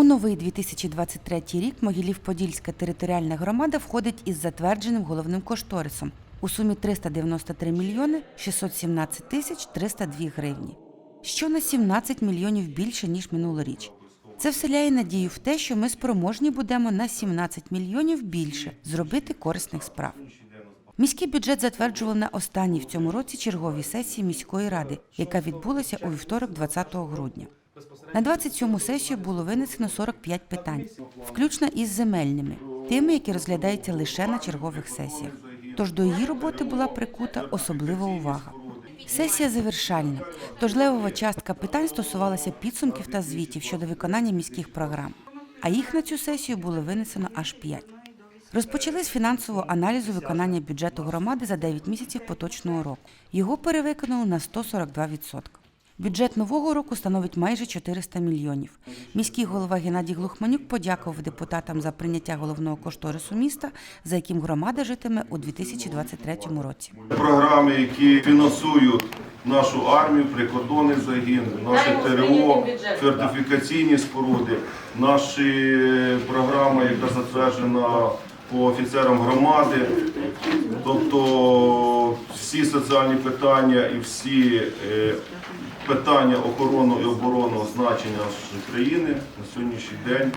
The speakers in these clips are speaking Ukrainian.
У новий 2023 рік Могилів-Подільська територіальна громада входить із затвердженим головним кошторисом у сумі 393 мільйони 617 тисяч 302 гривні, що на 17 мільйонів більше, ніж минулоріч. Це вселяє надію в те, що ми спроможні будемо на 17 мільйонів більше зробити корисних справ. Міський бюджет затверджували на останній в цьому році черговій сесії міської ради, яка відбулася у вівторок, 20 грудня. На 27-му сесію було винесено 45 питань, включно із земельними, тими, які розглядаються лише на чергових сесіях. Тож до її роботи була прикута особлива увага. Сесія завершальна, тож левова частка питань стосувалася підсумків та звітів щодо виконання міських програм. А їх на цю сесію було винесено аж 5. Розпочали з фінансового аналізу виконання бюджету громади за 9 місяців поточного року. Його перевиконали на 142%. Бюджет нового року становить майже 400 мільйонів. Міський голова Геннадій Глухманюк подякував депутатам за прийняття головного кошторису міста, за яким громада житиме у 2023 році. Програми, які фінансують нашу армію, прикордонний загін, наше ТРО, фортифікаційні споруди, наші програми, яка затверджена по офіцерам громади. Тобто соціальні питання і всі е, питання охорони і оборони значення нашої країни на сьогоднішній день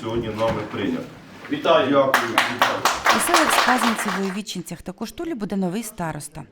сьогодні нами прийнято. Вітаю! Дякую. У селах Сказанці, Воєвічинцях та Коштулі буде новий староста.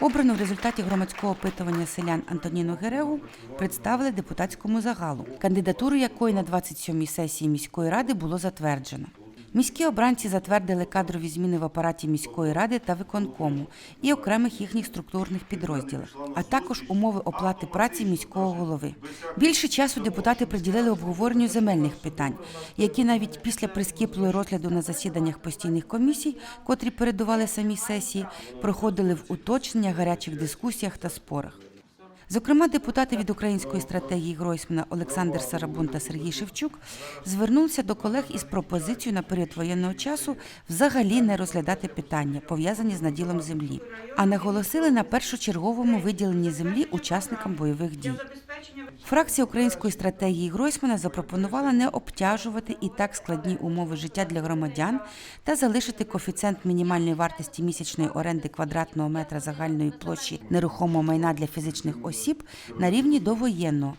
Обрану в результаті громадського опитування селян Антоніну Герегу представили депутатському загалу, кандидатуру якої на 27-й сесії міської ради було затверджено. Міські обранці затвердили кадрові зміни в апараті міської ради та виконкому і окремих їхніх структурних підрозділах, а також умови оплати праці міського голови. Більше часу депутати приділили обговоренню земельних питань, які навіть після прискіплого розгляду на засіданнях постійних комісій, котрі передували самій сесії, проходили в уточнення, гарячих дискусіях та спорах. Зокрема, депутати від української стратегії Гройсмана Олександр Сарабун та Сергій Шевчук звернулися до колег із пропозицією на період воєнного часу взагалі не розглядати питання, пов'язані з наділом землі, а наголосили на першочерговому виділенні землі учасникам бойових дій. Фракція української стратегії Гройсмана запропонувала не обтяжувати і так складні умови життя для громадян та залишити коефіцієнт мінімальної вартості місячної оренди квадратного метра загальної площі нерухомого майна для фізичних осіб на рівні довоєнного,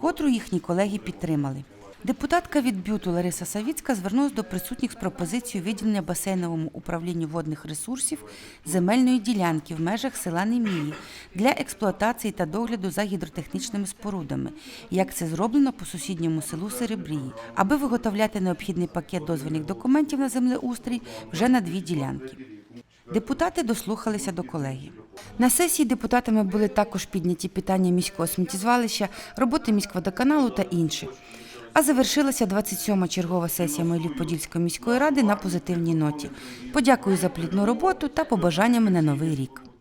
котру їхні колеги підтримали. Депутатка від бюту Лариса Савіцька звернулася до присутніх з пропозицією виділення басейновому управлінню водних ресурсів земельної ділянки в межах села Немії для експлуатації та догляду за гідротехнічними спорудами, як це зроблено по сусідньому селу Серебрії, аби виготовляти необхідний пакет дозвільних документів на землеустрій вже на дві ділянки. Депутати дослухалися до колеги. На сесії депутатами були також підняті питання міського сміттєзвалища, роботи міськводоканалу та інші. А завершилася 27-ма чергова сесія Мелів-Подільської міської ради на позитивній ноті. Подякую за плідну роботу та побажаннями на новий рік.